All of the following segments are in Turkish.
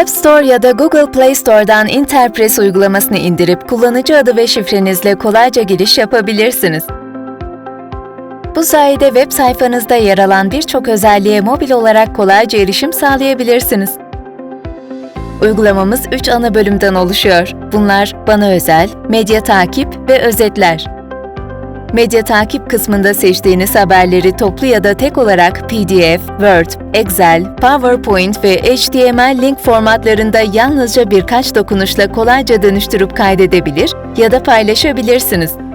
App Store ya da Google Play Store'dan Interpress uygulamasını indirip kullanıcı adı ve şifrenizle kolayca giriş yapabilirsiniz. Bu sayede web sayfanızda yer alan birçok özelliğe mobil olarak kolayca erişim sağlayabilirsiniz. Uygulamamız 3 ana bölümden oluşuyor. Bunlar bana özel, medya takip ve özetler. Medya takip kısmında seçtiğiniz haberleri toplu ya da tek olarak PDF, Word, Excel, PowerPoint ve HTML link formatlarında yalnızca birkaç dokunuşla kolayca dönüştürüp kaydedebilir ya da paylaşabilirsiniz.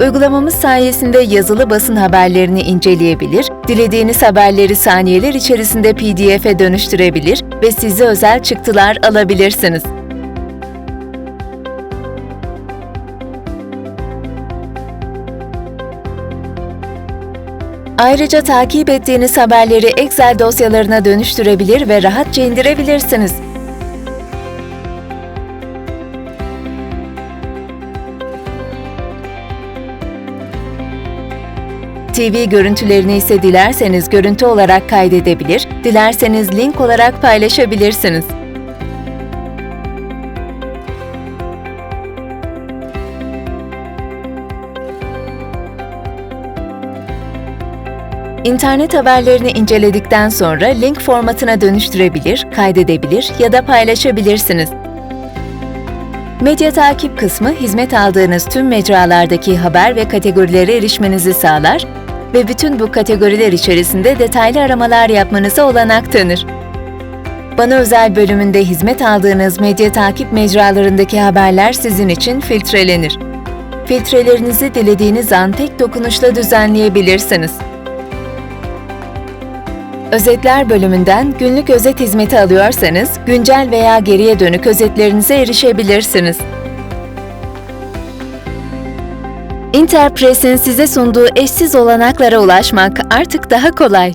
Uygulamamız sayesinde yazılı basın haberlerini inceleyebilir, dilediğiniz haberleri saniyeler içerisinde PDF'e dönüştürebilir ve size özel çıktılar alabilirsiniz. Ayrıca takip ettiğiniz haberleri Excel dosyalarına dönüştürebilir ve rahatça indirebilirsiniz. TV görüntülerini ise dilerseniz görüntü olarak kaydedebilir, dilerseniz link olarak paylaşabilirsiniz. İnternet haberlerini inceledikten sonra link formatına dönüştürebilir, kaydedebilir ya da paylaşabilirsiniz. Medya takip kısmı hizmet aldığınız tüm mecralardaki haber ve kategorilere erişmenizi sağlar ve bütün bu kategoriler içerisinde detaylı aramalar yapmanıza olanak tanır. Bana özel bölümünde hizmet aldığınız medya takip mecralarındaki haberler sizin için filtrelenir. Filtrelerinizi dilediğiniz an tek dokunuşla düzenleyebilirsiniz. Özetler bölümünden günlük özet hizmeti alıyorsanız, güncel veya geriye dönük özetlerinize erişebilirsiniz. Interpress'in size sunduğu eşsiz olanaklara ulaşmak artık daha kolay.